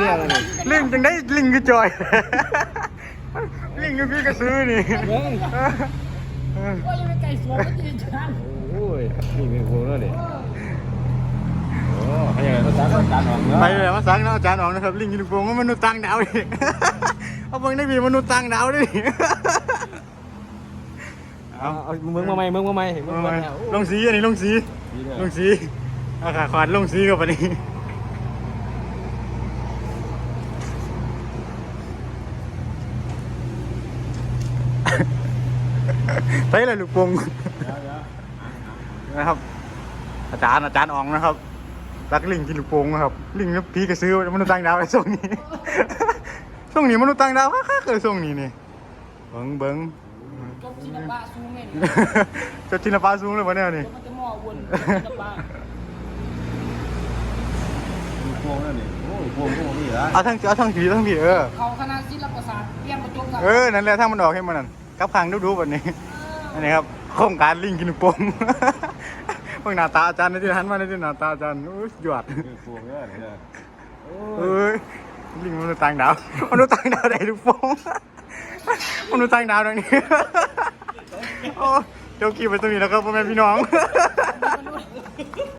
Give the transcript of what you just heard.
เนี่ยเลยลิงจังได้ลิงคือจอย ลิงคือพี่กระซื้อนี่เบิ้งก็ยังไม่ไก่สวมก็ยืนชันโอ้ยนี่เป็นพวกนั่นนี่โอ้เขาอย่างไรเขาจ้างเขาจ้างออกเนาะไปเลยมาสั่งเนาะอาจารย์ออกนะครับลิงกินโป่งว่ามนุษย์ต่างดาวอีกเอาเบิ่งได้พี่มนุษย์ต่างดาวด้วยนี่เอาเอามึงมาใหม่มึงมาใหม่มึงเอามามาแล้วลงสีอันนี้ลงสีดีเลยลงสีเอาขาขวานลงสีกับอันนี้ ไปเลยลูกโป่งนะครับ อาจารย์อาจารย์อองนะครับ รักลิงกินลูกโป่งนะครับ ลิงแล้วพีกระซื้อมนุษย์ต่างดาวไอ้ส่งนี้ส่งนี้มนุษย์ต่างดาวฮ่าๆเคยส่งนี้นี่เบิ้งเบิ้งจบศิลปะสูงเลยจะทินฟ้าสูงเลยวะเนี่ยนี่ จบมันจะหม้อ วนศิลปะพวกนั่นนี่โอ้ยพวกพวกนี่ละเอาทั้งเอาทั้งผีทั้งผีเออ เขาคณะศิลปศาสตร์เตรียมประจบครับเออ นั่นแหละถ้ามันออกให้มันนั่นกับคางดูๆแบบนี้ อันนี้ครับโครงการลิงกินลูกโป่งเบิ่งหน้าตาอาจารย์ในที่หันมาในที่หน้าตาอาจารย์โอ้ยหยอดคือพวกนั่นนี่โอ้เอ้ยลิงมนุษย์ต่างดาวมนุษย์ต่างดาวได้ลูกโป่งมนุษย์ต่างดาวตรงนี้โอ้เจ้ากี้ไปตรงนี้แล้วครับพ่อแม่พี่น้อง